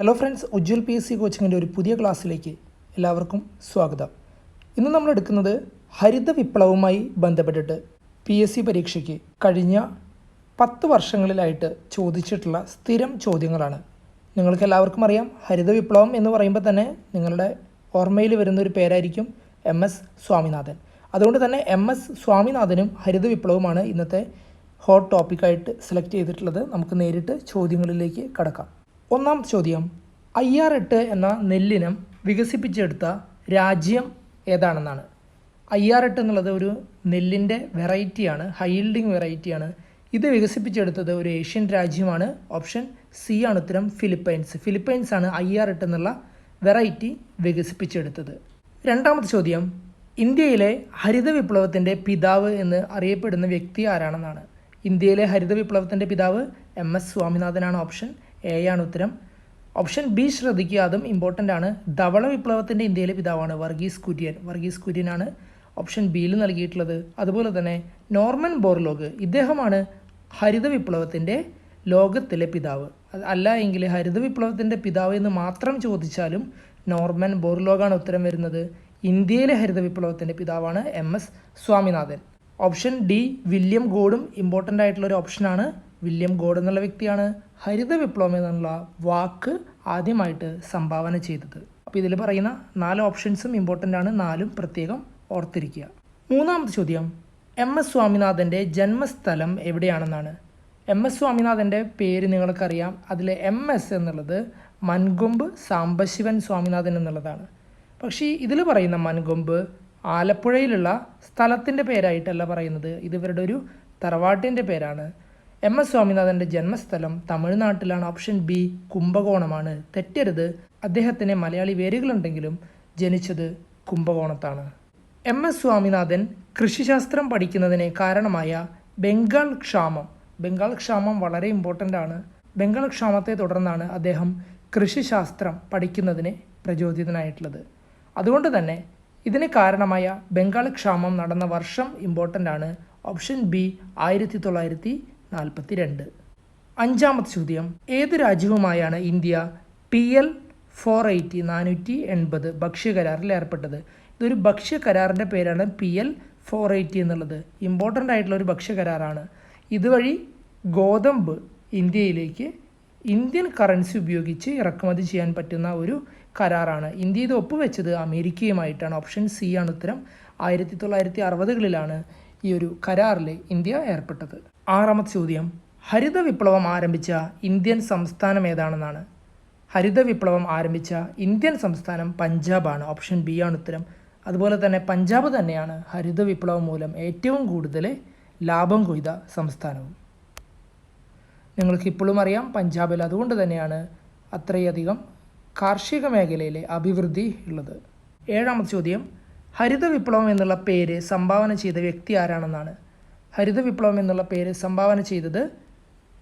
Hello friends Ujjwal P S C കോച്ചിങ്ങിന്റെ ഒരു പുതിയ ക്ലാസ്സിലേക്ക് എല്ലാവർക്കും സ്വാഗതം. ഇന്ന് നമ്മൾ എടുക്കുന്നത് ഹരിത വിപ്ലവവുമായി ബന്ധപ്പെട്ടിട്ട് പി എസ് സി പരീക്ഷയ്ക്ക് കഴിഞ്ഞ പത്ത് വർഷങ്ങളിലായിട്ട് ചോദിച്ചിട്ടുള്ള സ്ഥിരം ചോദ്യങ്ങളാണ്. നിങ്ങൾക്ക് എല്ലാവർക്കും അറിയാം ഹരിത വിപ്ലവം എന്ന് പറയുമ്പോൾ തന്നെ നിങ്ങളുടെ ഓർമ്മയിൽ വരുന്ന ഒരു പേരായിരിക്കും എം എസ് സ്വാമിനാഥൻ. അതുകൊണ്ട് തന്നെ എം എസ് സ്വാമിനാഥനും ഹരിത വിപ്ലവവുമാണ് ഇന്നത്തെ ഹോട്ട് ടോപ്പിക്കായിട്ട് സെലക്ട് ചെയ്തിട്ടുള്ളത്. നമുക്ക് നേരിട്ട് ചോദ്യങ്ങളിലേക്ക് കടക്കാം. ഒന്നാമത്തെ ചോദ്യം. ഐ ആർ എട്ട് എന്ന നെല്ലിനം വികസിപ്പിച്ചെടുത്ത രാജ്യം ഏതാണെന്നാണ്. ഐ ആർ എട്ട് എന്നുള്ളത് ഒരു നെല്ലിന്റെ വെറൈറ്റിയാണ് ഹൈൽഡിങ് വെറൈറ്റിയാണ്. ഇത് വികസിപ്പിച്ചെടുത്തത് ഒരു ഏഷ്യൻ രാജ്യമാണ്. ഓപ്ഷൻ സി ആണ് ഉത്തരം ഫിലിപ്പൈൻസ്. ഫിലിപ്പൈൻസ് ആണ് ഐ ആർ എട്ട് എന്നുള്ള വെറൈറ്റി വികസിപ്പിച്ചെടുത്തത്. രണ്ടാമത്തെ ചോദ്യം. ഇന്ത്യയിലെ ഹരിത വിപ്ലവത്തിന്റെ പിതാവ് എന്ന് അറിയപ്പെടുന്ന വ്യക്തി ആരാണെന്നാണ്. ഇന്ത്യയിലെ ഹരിത വിപ്ലവത്തിന്റെ പിതാവ് എം എസ് സ്വാമിനാഥനാണ് ഓപ്ഷൻ. എ ആണ് ഉത്തരം. ഓപ്ഷൻ ബി ശ്രദ്ധിക്കുക അതും ഇമ്പോർട്ടന്റ് ആണ്. ധവള വിപ്ലവത്തിന്റെ ഇന്ത്യയിലെ പിതാവാണ് വർഗീസ് കുര്യൻ. വർഗീസ് കുര്യനാണ് ഓപ്ഷൻ ബിയിൽ നൽകിയിട്ടുള്ളത്. അതുപോലെ തന്നെ നോർമൻ ബോർലോഗ് ഇദ്ദേഹമാണ് ഹരിത വിപ്ലവത്തിന്റെ ലോകത്തിലെ പിതാവ്. അല്ല എങ്കിൽ ഹരിത വിപ്ലവത്തിന്റെ പിതാവ് എന്ന് മാത്രം ചോദിച്ചാലും നോർമൻ ബോർലോഗാണ് ഉത്തരം വരുന്നത്. ഇന്ത്യയിലെ ഹരിത വിപ്ലവത്തിന്റെ പിതാവാണ് M S Swaminathan. Option D William ഗോഡും important ആയിട്ടുള്ള ഒരു ഓപ്ഷനാണ് വില്യം ഗോഡ് എന്നുള്ള വ്യക്തിയാണ് ഹരിത വിപ്ലവം എന്നുള്ള വാക്ക് ആദ്യമായിട്ട് സംഭാവന ചെയ്തത്. അപ്പോൾ ഇതിൽ പറയുന്ന നാല് ഓപ്ഷൻസും ഇമ്പോർട്ടന്റ് ആണ്. നാലും പ്രത്യേകം ഓർത്തിരിക്കുക. മൂന്നാമത്തെ ചോദ്യം എം എസ് സ്വാമിനാഥന്റെ ജന്മസ്ഥലം എവിടെയാണെന്നാണ്. എം എസ് സ്വാമിനാഥന്റെ പേര് നിങ്ങൾക്കറിയാം. അതിൽ എം എസ് എന്നുള്ളത് മൻകൊമ്പ് സാംബശിവൻ സ്വാമിനാഥൻ എന്നുള്ളതാണ്. പക്ഷേ ഇതിൽ പറയുന്ന മൻകൊമ്പ് ആലപ്പുഴയിലുള്ള സ്ഥലത്തിന്റെ പേരായിട്ടല്ല പറയുന്നത്. ഇത് ഇവരുടെ ഒരു തറവാട്ടിന്റെ പേരാണ്. എം എസ് സ്വാമിനാഥന്റെ ജന്മസ്ഥലം തമിഴ്നാട്ടിലാണ് ഓപ്ഷൻ ബി കുംഭകോണമാണ്. തെറ്റരുത്. അദ്ദേഹത്തിന് മലയാളി വേരുകളുണ്ടെങ്കിലും ജനിച്ചത് കുംഭകോണത്താണ്. എം എസ് സ്വാമിനാഥൻ കൃഷിശാസ്ത്രം പഠിക്കുന്നതിന് കാരണമായ ബംഗാൾ ക്ഷാമം. ബംഗാൾ ക്ഷാമം വളരെ ഇമ്പോർട്ടന്റ് ആണ്. ബംഗാൾ ക്ഷാമത്തെ തുടർന്നാണ് അദ്ദേഹം കൃഷിശാസ്ത്രം പഠിക്കുന്നതിന് പ്രചോദിതനായിട്ടുള്ളത്. അതുകൊണ്ട് തന്നെ ഇതിന് കാരണമായ ബംഗാൾ ക്ഷാമം നടന്ന വർഷം ഇമ്പോർട്ടന്റ് ആണ്. ഓപ്ഷൻ ബി ആയിരത്തി തൊള്ളായിരത്തി നാൽപ്പത്തി രണ്ട് അഞ്ചാമത്തെ ചോദ്യം ഏത് രാജ്യവുമായാണ് India P L four eighty നാനൂറ്റി എൺപത് ഭക്ഷ്യകരാറിൽ ഏർപ്പെട്ടത് ഇതൊരു ഭക്ഷ്യകരാറിന്റെ പേരാണ് പി എൽ ഫോർ എയ്റ്റി എന്നുള്ളത് ഇമ്പോർട്ടന്റ് ആയിട്ടുള്ള ഒരു ഭക്ഷ്യകരാറാണ് ഇതുവഴി ഗോതമ്പ് ഇന്ത്യയിലേക്ക് ഇന്ത്യൻ കറൻസി ഉപയോഗിച്ച് ഇറക്കുമതി ചെയ്യാൻ പറ്റുന്ന ഒരു കരാറാണ് ഇന്ത്യ ഇത് ഒപ്പുവെച്ചത് അമേരിക്കയുമായിട്ടാണ് ഓപ്ഷൻ സി ആണ് ഉത്തരം ആയിരത്തി തൊള്ളായിരത്തി അറുപതുകളിലാണ് ഈ ഒരു കരാറിൽ ഇന്ത്യ ഏർപ്പെട്ടത് ആറാമത്തെ ചോദ്യം. ഹരിത വിപ്ലവം ആരംഭിച്ച ഇന്ത്യൻ സംസ്ഥാനം ഏതാണെന്നാണ്. ഹരിത വിപ്ലവം ആരംഭിച്ച ഇന്ത്യൻ സംസ്ഥാനം പഞ്ചാബാണ്. ഓപ്ഷൻ ബി ആണ് ഉത്തരം. അതുപോലെ തന്നെ പഞ്ചാബ് തന്നെയാണ് ഹരിത വിപ്ലവം മൂലം ഏറ്റവും കൂടുതൽ ലാഭം കൊയ്ത സംസ്ഥാനവും. നിങ്ങൾക്ക് ഇപ്പോഴും അറിയാം പഞ്ചാബിൽ അതുകൊണ്ട് തന്നെയാണ് അത്രയധികം കാർഷിക മേഖലയിലെ അഭിവൃദ്ധി ഉള്ളത്. ഏഴാമത്തെ ചോദ്യം. ഹരിത വിപ്ലവം എന്നുള്ള പേര് സംഭാവന ചെയ്ത വ്യക്തി ആരാണെന്നാണ്. ഹരിത വിപ്ലവം എന്നുള്ള പേര് സംഭാവന ചെയ്തത്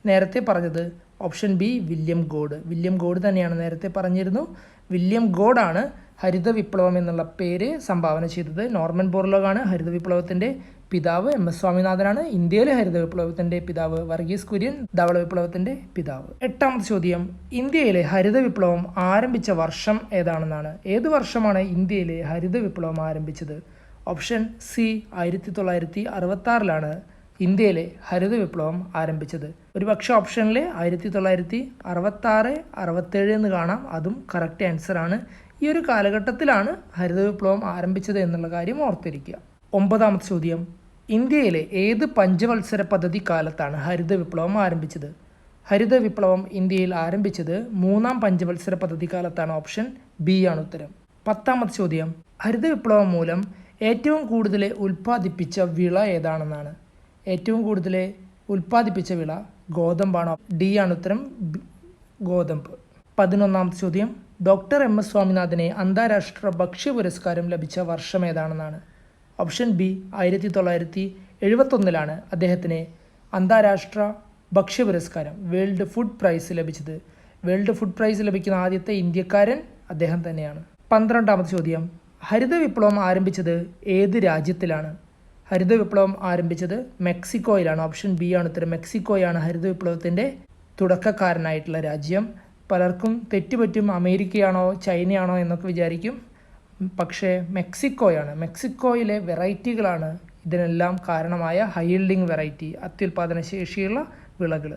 നേരത്തെ പറഞ്ഞത് option B William Gaud. William Gaud തന്നെയാണ് നേരത്തെ പറഞ്ഞിരുന്നു. വില്യം ഗോഡാണ് ഹരിത വിപ്ലവം എന്നുള്ള പേര് സംഭാവന ചെയ്തത്. നോർമൻ ബോർലോഗാണ് ഹരിത വിപ്ലവത്തിന്റെ പിതാവ്. എം എസ് സ്വാമിനാഥനാണ് ഇന്ത്യയിലെ ഹരിത വിപ്ലവത്തിന്റെ പിതാവ്. വർഗീസ് കുര്യൻ ധവള വിപ്ലവത്തിന്റെ പിതാവ്. എട്ടാമത്തെ ചോദ്യം. ഇന്ത്യയിലെ ഹരിത വിപ്ലവം ആരംഭിച്ച വർഷം ഏതാണെന്നാണ്. ഏത് വർഷമാണ് ഇന്ത്യയിലെ ഹരിത വിപ്ലവം ആരംഭിച്ചത്? ഓപ്ഷൻ സി ആയിരത്തി തൊള്ളായിരത്തി അറുപത്തി ആറിലാണ് ഇന്ത്യയിലെ ഹരിത വിപ്ലവം ആരംഭിച്ചത്. ഒരുപക്ഷെ ഓപ്ഷനിലെ ആയിരത്തി തൊള്ളായിരത്തി അറുപത്താറ് അറുപത്തേഴ് എന്ന് കാണാം. അതും കറക്റ്റ് ആൻസറാണ് ഈ ഒരു കാലഘട്ടത്തിലാണ് ഹരിത വിപ്ലവം ആരംഭിച്ചത് എന്നുള്ള കാര്യം ഓർത്തിരിക്കുക. ഒമ്പതാമത്തെ ചോദ്യം. ഇന്ത്യയിലെ ഏത് പഞ്ചവത്സര പദ്ധതി കാലത്താണ് ഹരിത വിപ്ലവം ആരംഭിച്ചത്? ഹരിത വിപ്ലവം ഇന്ത്യയിൽ ആരംഭിച്ചത് മൂന്നാം പഞ്ചവത്സര പദ്ധതി കാലത്താണ് ഓപ്ഷൻ ബി ആണ് ഉത്തരം. പത്താമത്തെ ചോദ്യം. ഹരിത വിപ്ലവം മൂലം ഏറ്റവും കൂടുതൽ ഉൽപ്പാദിപ്പിച്ച വിള ഏതാണെന്നാണ്? ഏറ്റവും കൂടുതൽ ഉൽപ്പാദിപ്പിച്ച വിള ഗോതമ്പാണ്? ഡി ആണ് ഉത്തരം. ഗോതമ്പ്. പതിനൊന്നാമത്തെ ചോദ്യം. ഡോക്ടർ എം എസ് സ്വാമിനാഥനെ അന്താരാഷ്ട്ര ഭക്ഷ്യ പുരസ്കാരം ലഭിച്ച വർഷം ഏതാണെന്നാണ്? ഓപ്ഷൻ ബി ആയിരത്തി തൊള്ളായിരത്തി എഴുപത്തൊന്നിലാണ് അദ്ദേഹത്തിന് അന്താരാഷ്ട്ര ഭക്ഷ്യ പുരസ്കാരം വേൾഡ് ഫുഡ് പ്രൈസ് ലഭിച്ചത്. വേൾഡ് ഫുഡ് പ്രൈസ് ലഭിക്കുന്ന ആദ്യത്തെ ഇന്ത്യക്കാരൻ അദ്ദേഹം തന്നെയാണ്. പന്ത്രണ്ടാമത് ചോദ്യം. ഹരിത വിപ്ലവം ആരംഭിച്ചത് ഏത് രാജ്യത്തിലാണ്? ഹരിത വിപ്ലവം ആരംഭിച്ചത് മെക്സിക്കോയിലാണ്. ഓപ്ഷൻ ബി ആണ് ഉത്തരം. മെക്സിക്കോയാണ് ഹരിത വിപ്ലവത്തിന്റെ തുടക്കക്കാരനായിട്ടുള്ള രാജ്യം. പലർക്കും തെറ്റുപറ്റും അമേരിക്കയാണോ ചൈനയാണോ എന്നൊക്കെ വിചാരിക്കും. പക്ഷേ മെക്സിക്കോയാണ്. മെക്സിക്കോയിലെ വെറൈറ്റികളാണ് ഇതിനെല്ലാം കാരണമായ ഹൈൽഡിങ് വെറൈറ്റി അത്യുൽപാദന ശേഷിയുള്ള വിളകൾ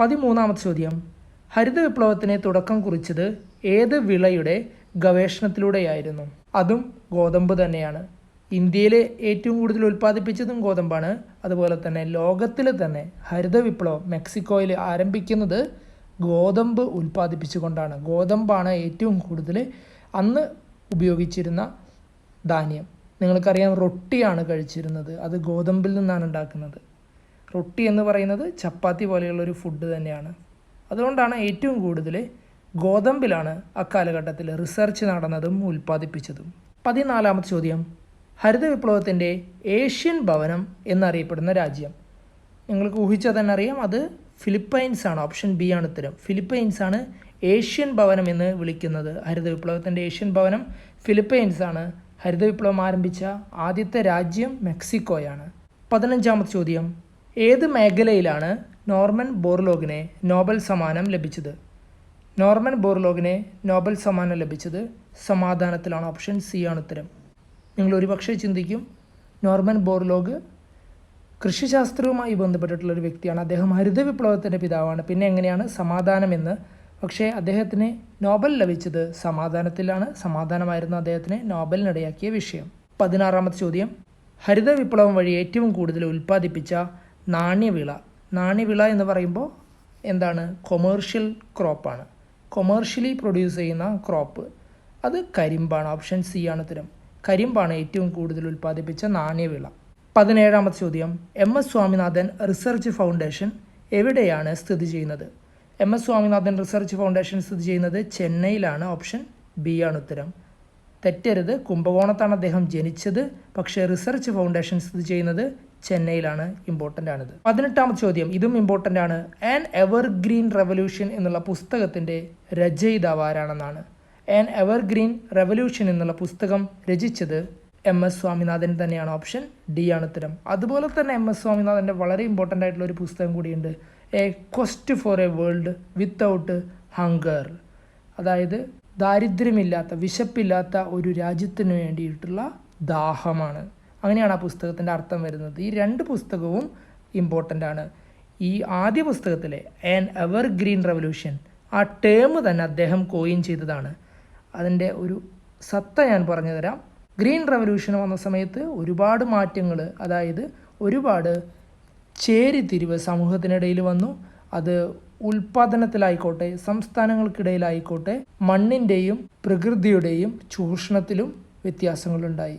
പതിമൂന്നാമത്തെ ചോദ്യം. ഹരിത വിപ്ലവത്തിന് തുടക്കം കുറിച്ചത് ഏത് വിളയുടെ ഗവേഷണത്തിലൂടെയായിരുന്നു. അതും ഗോതമ്പ് തന്നെയാണ്. ഇന്ത്യയിൽ ഏറ്റവും കൂടുതൽ ഉൽപ്പാദിപ്പിച്ചതും ഗോതമ്പാണ്. അതുപോലെ തന്നെ ലോകത്തിൽ തന്നെ ഹരിത വിപ്ലവം മെക്സിക്കോയിൽ ആരംഭിക്കുന്നത് ഗോതമ്പ് ഉൽപ്പാദിപ്പിച്ചുകൊണ്ടാണ്. ഗോതമ്പാണ് ഏറ്റവും കൂടുതൽ അന്ന് ഉപയോഗിച്ചിരുന്ന ധാന്യം. നിങ്ങൾക്കറിയാം റൊട്ടിയാണ് കഴിച്ചിരുന്നത്. അത് ഗോതമ്പിൽ നിന്നാണ് ഉണ്ടാക്കുന്നത്. റൊട്ടി എന്ന് പറയുന്നത് ചപ്പാത്തി പോലെയുള്ള ഒരു ഫുഡ് തന്നെയാണ്. അതുകൊണ്ടാണ് ഏറ്റവും കൂടുതൽ ഗോതമ്പിലാണ് അക്കാലഘട്ടത്തിൽ റിസർച്ച് നടന്നതും ഉൽപ്പാദിപ്പിച്ചതും. പതിനാലാമത്തെ ചോദ്യം. ഹരിത വിപ്ലവത്തിന്റെ ഏഷ്യൻ ഭവനം എന്നറിയപ്പെടുന്ന രാജ്യം. നിങ്ങൾക്ക് ഊഹിച്ചാൽ തന്നെ അറിയാം അത് ഫിലിപ്പൈൻസ് ആണ്. ഓപ്ഷൻ ബി ആണ് ഉത്തരം. ഫിലിപ്പൈൻസ് ആണ് ഏഷ്യൻ ഭവനം എന്ന് വിളിക്കുന്നത്. ഹരിത വിപ്ലവത്തിന്റെ ഏഷ്യൻ ഭവനം ഫിലിപ്പൈൻസ് ആണ്. ഹരിത വിപ്ലവം ആരംഭിച്ച ആദ്യത്തെ രാജ്യം മെക്സിക്കോയാണ്. പതിനഞ്ചാമത്തെ ചോദ്യം. ഏത് മേഖലയിലാണ് നോർമൻ ബോർലോഗിനെ നോബൽ സമ്മാനം ലഭിച്ചത്? നോർമൻ ബോർലോഗിനെ നോബൽ സമ്മാനം ലഭിച്ചത് സമാധാനത്തിലാണ് ഓപ്ഷൻ സി ആണ് ഉത്തരം. നിങ്ങൾ ഒരുപക്ഷെ ചിന്തിക്കും നോർമൻ ബോർലോഗ് കൃഷിശാസ്ത്രവുമായി ബന്ധപ്പെട്ടിട്ടുള്ള ഒരു വ്യക്തിയാണ്. അദ്ദേഹം ഹരിത വിപ്ലവത്തിന്റെ പിതാവാണ്. പിന്നെ എങ്ങനെയാണ് സമാധാനമെന്ന് പക്ഷേ അദ്ദേഹത്തിന് നോബൽ ലഭിച്ചത് സമാധാനത്തിലാണ്. സമാധാനമായിരുന്നു അദ്ദേഹത്തിന് നോബലിനിടയാക്കിയ വിഷയം. പതിനാറാമത്തെ ചോദ്യം. ഹരിത വിപ്ലവം വഴി ഏറ്റവും കൂടുതൽ ഉൽപ്പാദിപ്പിച്ച നാണ്യവിള. നാണ്യവിള എന്ന് പറയുമ്പോൾ എന്താണ്? കൊമേർഷ്യൽ ക്രോപ്പാണ്. കൊമേർഷ്യലി പ്രൊഡ്യൂസ് ചെയ്യുന്ന ക്രോപ്പ് അത് കരിമ്പാണ് ഓപ്ഷൻ സി ആണ് ഉത്തരം കരിമ്പാണ് ഏറ്റവും കൂടുതൽ ഉൽപ്പാദിപ്പിച്ച നാണ്യവിള. പതിനേഴാമത്തെ ചോദ്യം. M S Swaminathan research foundation എവിടെയാണ് സ്ഥിതി ചെയ്യുന്നത്? M S Swaminathan research foundation സ്ഥിതി ചെയ്യുന്നത് ചെന്നൈയിലാണ് ഓപ്ഷൻ ബി ആണ് ഉത്തരം. തെറ്റരുത് കുംഭകോണത്താണ് അദ്ദേഹം ജനിച്ചത്. പക്ഷേ റിസർച്ച് ഫൗണ്ടേഷൻ സ്ഥിതി ചെയ്യുന്നത് ചെന്നൈയിലാണ് ഇമ്പോർട്ടന്റ് ആണിത്. പതിനെട്ടാമത്തെ ചോദ്യം ഇതും ഇമ്പോർട്ടന്റ് ആണ്. ആൻ എവർഗ്രീൻ റെവല്യൂഷൻ എന്നുള്ള പുസ്തകത്തിന്റെ രചയിതാവ് ആരാണെന്നാണ്? ആൻ എവർഗ്രീൻ റെവല്യൂഷൻ എന്നുള്ള പുസ്തകം രചിച്ചത് എം എസ് സ്വാമിനാഥൻ തന്നെയാണ്. ഓപ്ഷൻ ഡി ആണ് ഉത്തരം. അതുപോലെ തന്നെ എം എസ് സ്വാമിനാഥന്റെ വളരെ ഇമ്പോർട്ടന്റ് ആയിട്ടുള്ള ഒരു പുസ്തകം കൂടിയുണ്ട്. A quest for a world without hunger അതായത് ദാരിദ്ര്യമില്ലാത്ത വിശപ്പില്ലാത്ത ഒരു രാജ്യത്തിന് വേണ്ടിയിട്ടുള്ള ദാഹമാണ്. അങ്ങനെയാണ് ആ പുസ്തകത്തിന്റെ അർത്ഥം വരുന്നത്. ഈ രണ്ട് പുസ്തകവും ഇമ്പോർട്ടന്റ് ആണ്. ഈ ആദ്യ പുസ്തകത്തിലെ ആൻ എവർ ഗ്രീൻ റെവല്യൂഷൻ ആ ടേം തന്നെ അദ്ദേഹം കോയിൻ ചെയ്തതാണ്. അതിന്റെ ഒരു സത്ത ഞാൻ പറഞ്ഞു തരാം ഗ്രീൻ റെവല്യൂഷൻ വന്ന സമയത്ത് ഒരുപാട് മാറ്റങ്ങൾ അതായത് ഒരുപാട് ചേരിതിരിവ് സമൂഹത്തിനിടയിൽ വന്നു. അത് ഉൽപാദനത്തിലായിക്കോട്ടെ സംസ്ഥാനങ്ങൾക്കിടയിലായിക്കോട്ടെ മണ്ണിന്റെയും പ്രകൃതിയുടെയും ചൂഷണത്തിലും വ്യത്യാസങ്ങളുണ്ടായി.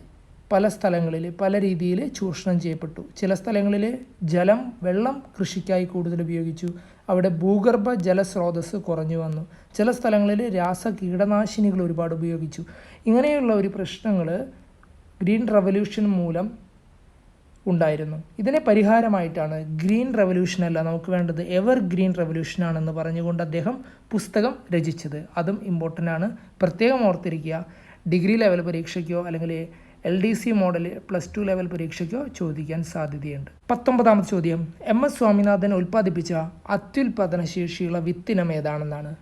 പല സ്ഥലങ്ങളിൽ പല രീതിയിൽ ചൂഷണം ചെയ്യപ്പെട്ടു. ചില സ്ഥലങ്ങളിൽ ജലം വെള്ളം കൃഷിക്കായി കൂടുതൽ ഉപയോഗിച്ചു. അവിടെ ഭൂഗർഭ ജലസ്രോതസ് കുറഞ്ഞു വന്നു. ചില സ്ഥലങ്ങളിൽ രാസ കീടനാശിനികൾ ഒരുപാട് ഉപയോഗിച്ചു. ഇങ്ങനെയുള്ള ഒരു പ്രശ്നങ്ങൾ ഗ്രീൻ റവല്യൂഷൻ മൂലം ഉണ്ടായിരുന്നു. ഇതിനെ പരിഹാരമായിട്ടാണ് ഗ്രീൻ റവല്യൂഷൻ അല്ല നമുക്ക് വേണ്ടത് എവർ ഗ്രീൻ റവല്യൂഷൻ ആണെന്ന് പറഞ്ഞുകൊണ്ട് അദ്ദേഹം പുസ്തകം രചിച്ചത്. അതും ഇമ്പോർട്ടന്റ് ആണ്. പ്രത്യേകം ഓർത്തിരിക്കുക. ഡിഗ്രി ലെവൽ പരീക്ഷയ്ക്കോ അല്ലെങ്കിൽ L D C model plus two level പരീക്ഷയ്ക്കോ ചോദിക്കാൻ സാധ്യതയുണ്ട്. പത്തൊമ്പതാമത്തെ ചോദ്യം. എം എസ് സ്വാമിനാഥൻ ഉൽപ്പാദിപ്പിച്ച അത്യുൽപാദന ശേഷിയുള്ള വിത്തിനം ഏതാണെന്നാണ്?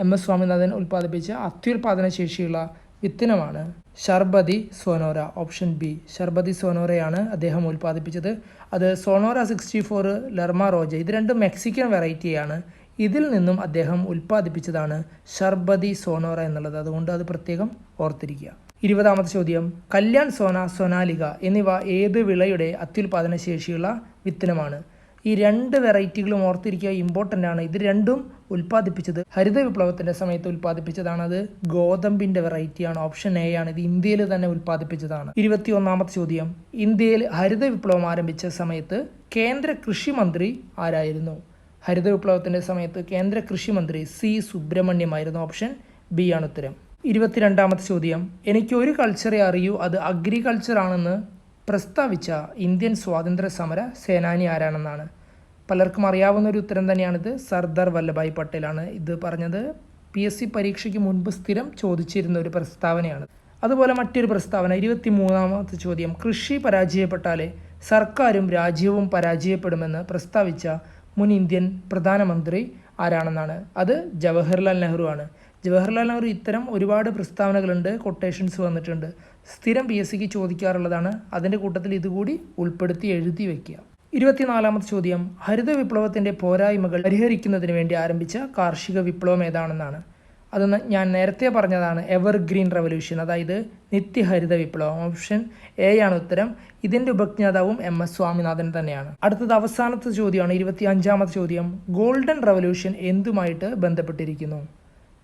എം എസ് സ്വാമിനാഥൻ ഉൽപ്പാദിപ്പിച്ച അത്യുൽപാദന ശേഷിയുള്ള വിത്തിനമാണ് ഷർബതി സോനോര ഓപ്ഷൻ ബി. ഷർബതി സോനോരയാണ് അദ്ദേഹം ഉൽപ്പാദിപ്പിച്ചത്. അത് Sonora sixty four Lerma Rojo ഇത് രണ്ടും മെക്സിക്കൻ വെറൈറ്റിയാണ്. ഇതിൽ നിന്നും അദ്ദേഹം ഉൽപ്പാദിപ്പിച്ചതാണ് ഷർബതി സോനോറ എന്നുള്ളത്. അതുകൊണ്ട് അത് പ്രത്യേകം ഓർത്തിരിക്കുക. ഇരുപതാമത്തെ ചോദ്യം. കല്യാൺ സോന സൊനാലിക എന്നിവ ഏത് വിളയുടെ അത്യുൽപാദന ശേഷിയുള്ള വിത്തനമാണ്? ഈ രണ്ട് വെറൈറ്റികളും ഓർത്തിരിക്കുക ഇമ്പോർട്ടന്റ് ആണ്. ഇത് രണ്ടും ഉൽപ്പാദിപ്പിച്ചത് ഹരിത വിപ്ലവത്തിന്റെ സമയത്ത് ഉൽപ്പാദിപ്പിച്ചതാണ് അത് ഗോതമ്പിന്റെ വെറൈറ്റിയാണ് ഓപ്ഷൻ എ ആണ്. ഇത് ഇന്ത്യയിൽ തന്നെ ഉൽപ്പാദിപ്പിച്ചതാണ്. ഇരുപത്തി ഒന്നാമത്തെ ചോദ്യം. ഇന്ത്യയിൽ ഹരിത വിപ്ലവം ആരംഭിച്ച സമയത്ത് കേന്ദ്ര കൃഷി മന്ത്രി ആരായിരുന്നു? ഹരിത വിപ്ലവത്തിന്റെ സമയത്ത് കേന്ദ്ര കൃഷി മന്ത്രി സി സുബ്രഹ്മണ്യമായിരുന്നു ഓപ്ഷൻ ബി ആണ് ഉത്തരം. ഇരുപത്തിരണ്ടാമത്തെ ചോദ്യം. എനിക്ക് ഒരു കൾച്ചറെ അറിയൂ അത് അഗ്രികൾച്ചർ ആണെന്ന് പ്രസ്താവിച്ച ഇന്ത്യൻ സ്വാതന്ത്ര്യ സമര സേനാനി ആരാണെന്നാണ്? പലർക്കും അറിയാവുന്ന ഒരു ഉത്തരം തന്നെയാണിത്. സർദാർ വല്ലഭായ് പട്ടേലാണ് ഇത് പറഞ്ഞത്. പി എസ് സി പരീക്ഷയ്ക്ക് മുൻപ് സ്ഥിരം ചോദിച്ചിരുന്ന ഒരു പ്രസ്താവനയാണ്. അതുപോലെ മറ്റൊരു പ്രസ്താവന ഇരുപത്തി മൂന്നാമത്തെ ചോദ്യം. കൃഷി പരാജയപ്പെട്ടാലേ സർക്കാരും രാജ്യവും പരാജയപ്പെടുമെന്ന് പ്രസ്താവിച്ച മുൻ ഇന്ത്യൻ പ്രധാനമന്ത്രി ആരാണെന്നാണ്? അത് ജവഹർലാൽ നെഹ്റു ആണ് ജവഹർലാൽ നെഹ്റു ഇത്തരം ഒരുപാട് പ്രസ്താവനകളുണ്ട് കൊട്ടേഷൻസ് വന്നിട്ടുണ്ട്. സ്ഥിരം പി എസ് സിക്ക് ചോദിക്കാറുള്ളതാണ്. അതിന്റെ കൂട്ടത്തിൽ ഇതുകൂടി ഉൾപ്പെടുത്തി എഴുതി വയ്ക്കുക ഇരുപത്തിനാലാമത്തെ ചോദ്യം. ഹരിത വിപ്ലവത്തിന്റെ പോരായ്മകൾ പരിഹരിക്കുന്നതിന് വേണ്ടി ആരംഭിച്ച കാർഷിക വിപ്ലവം ഏതാണെന്നാണ്. അത് ഞാൻ നേരത്തെ പറഞ്ഞതാണ് എവർ ഗ്രീൻ റവല്യൂഷൻ അതായത് നിത്യഹരിത വിപ്ലവം. ഓപ്ഷൻ എ ആണ് ഉത്തരം. ഇതിന്റെ ഉപജ്ഞാതാവും എം എസ് സ്വാമിനാഥൻ തന്നെയാണ്. അടുത്തത് അവസാനത്തെ ചോദ്യമാണ് ഇരുപത്തി അഞ്ചാമത്തെ ചോദ്യം. ഗോൾഡൻ റവല്യൂഷൻ എന്തുമായിട്ട് ബന്ധപ്പെട്ടിരിക്കുന്നു?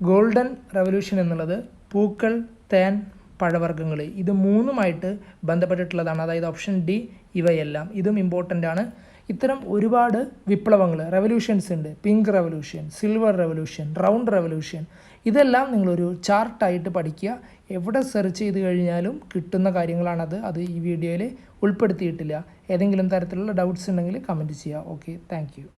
ഗോൾഡൻ റവല്യൂഷൻ എന്നുള്ളത് പൂക്കൾ തേൻ പഴവർഗങ്ങൾ. ഇത് മൂന്നുമായിട്ട് ബന്ധപ്പെട്ടിട്ടുള്ളതാണ്. അതായത് ഓപ്ഷൻ ഡി ഇവയെല്ലാം. ഇതും ഇമ്പോർട്ടന്റ് ആണ്. ഇത്തരം ഒരുപാട് വിപ്ലവങ്ങൾ റെവല്യൂഷൻസ് ഉണ്ട്. Pink revolution silver revolution round revolution ഇതെല്ലാം നിങ്ങളൊരു ചാർട്ടായിട്ട് പഠിക്കുക. എവിടെ സെർച്ച് ചെയ്ത് കഴിഞ്ഞാലും കിട്ടുന്ന കാര്യങ്ങളാണത്. അത് ഈ വീഡിയോയിൽ ഉൾപ്പെടുത്തിയിട്ടില്ല. ഏതെങ്കിലും തരത്തിലുള്ള ഡൗട്ട്സ് ഉണ്ടെങ്കിൽ കമന്റ് ചെയ്യുക. Okay thank